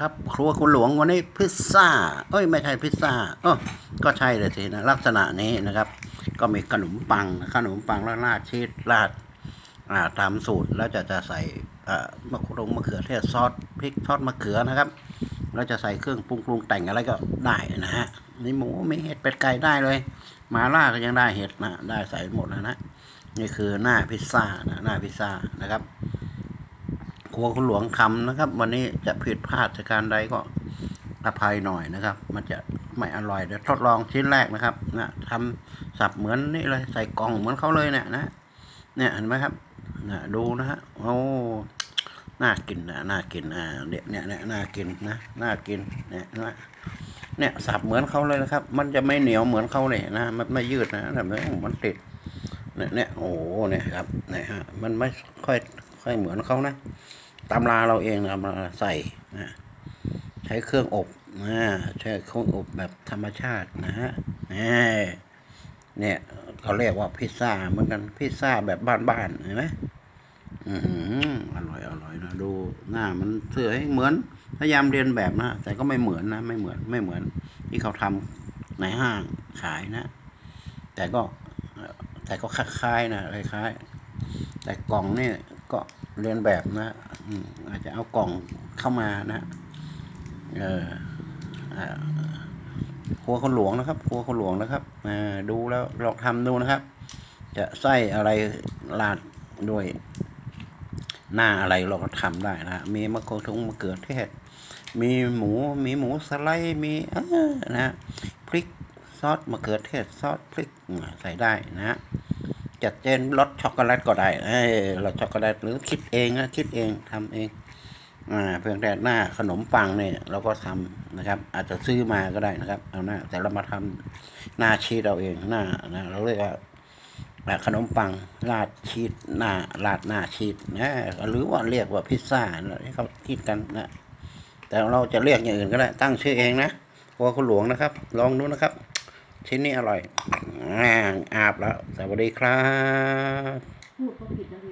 ครับ ครัวคุณหลวงวันนี้พิซซ่า เอ้ยไม่ใช่พิซซ่าเออก็ใช่เลยสินะลักษณะนี้นะครับ ก็มีขนมปังขนมปังแล้วราดชีสราดอ่าตามสูตรแล้วจะจะใส่อ่ามะขงมะเขือเทศซอสพริกทอดมะเขือนะครับแล้วจะใส่เครื่องปรุงปรุงแต่งอะไรก็ได้นะฮะมีหมูมีเห็ดเป็ดไก่ได้เลยมาล่าก็ยังได้เห็ดนะได้ใส่หมดแล้วนะนี่คือหน้าพิซซ่านะหน้าพิซซ่านะครับ ครัวคุณหลวงทำนะครับ วันนี้จะผิดพลาดจากการใดก็อภัยหน่อยนะครับ มันจะไม่อร่อยเดี๋ยวทดลองชิ้นแรกนะครับนะทำสับเหมือนนี่เลยใส่กล่องเหมือนเขาเลยเนี่ยนะ เนี่ยเห็นไหมครับนะดูนะฮะโอ้น่ากินนะน่ากินอ่าเนี่ยเนี่ยเนี่ยน่ากินนะน่ากินเนี่ยนไหมเนี่ยสับเหมือนเขาเลยนะครับ มันจะไม่เหนียวเหมือนเขาเลยนะมันไม่ยืดนะแต่มันติดเนี่ยเนี่ยโอ้เนี่ยครับเนี่ยฮะมันไม่ค่อยค่อยเหมือนเขานะ ตำราเราเองนะมาใส่นะใช้เครื่องอบนะใช้เครื่องอบแบบธรรมชาตินะฮะเนี่ยเขาเรียกว่าพิซซ่าเหมือนกันพิซซ่าแบบบ้านๆเห็นไหมอืออร่อยอร่อยนะดูหน้ามันเสือให้เหมือนพยายามเรียนแบบนะแต่ก็ไม่เหมือนนะไม่เหมือนไม่เหมือน ที่เขาทำในห้างขายนะ แต่ก็แต่ก็คล้ายๆนะคล้ายๆแต่กล่องเนี่ย ก็เรียนแบบนะอืมอาจจะเอากล่องเข้ามานะเออครัวคนหลวงนะครับ ครัวคนหลวงนะครับดูแล้วลองทำดูนะครับ จะไส้อะไรราดด้วย หน้าอะไรเราก็ทำได้นะมีมะกรูดทงมะเขือเทศ มีหมูมีหมูสไลด์มีนะพริกซอสมะเขือเทศซอสพริกใส่ได้นะ จัดเจนรสช็อกโกแลตก็ได้เอ้ยรสช็อกโกแลตหรือคิดเองนะคิดเองทำเองอ่าเพียงแต่หน้าขนมปังเนี่ยเราก็ทำนะครับ อาจจะซื้อมาก็ได้นะครับ เอาหน้าแต่เรามาทำหน้าชีสเราเองหน้านะเราเรียกว่าขนมปังราดชีสหน้าราดหน้าชีสนะหรือว่าเรียกว่าพิซซ่าที่เขาคิดกันนะแต่เราจะเรียกอย่างอื่นก็ได้ตั้งชื่อเองนะครัวคุณหลวงนะครับ ลองดูนะครับ ชิ้นนี้อร่อยอาบแล้ว สวัสดีครับ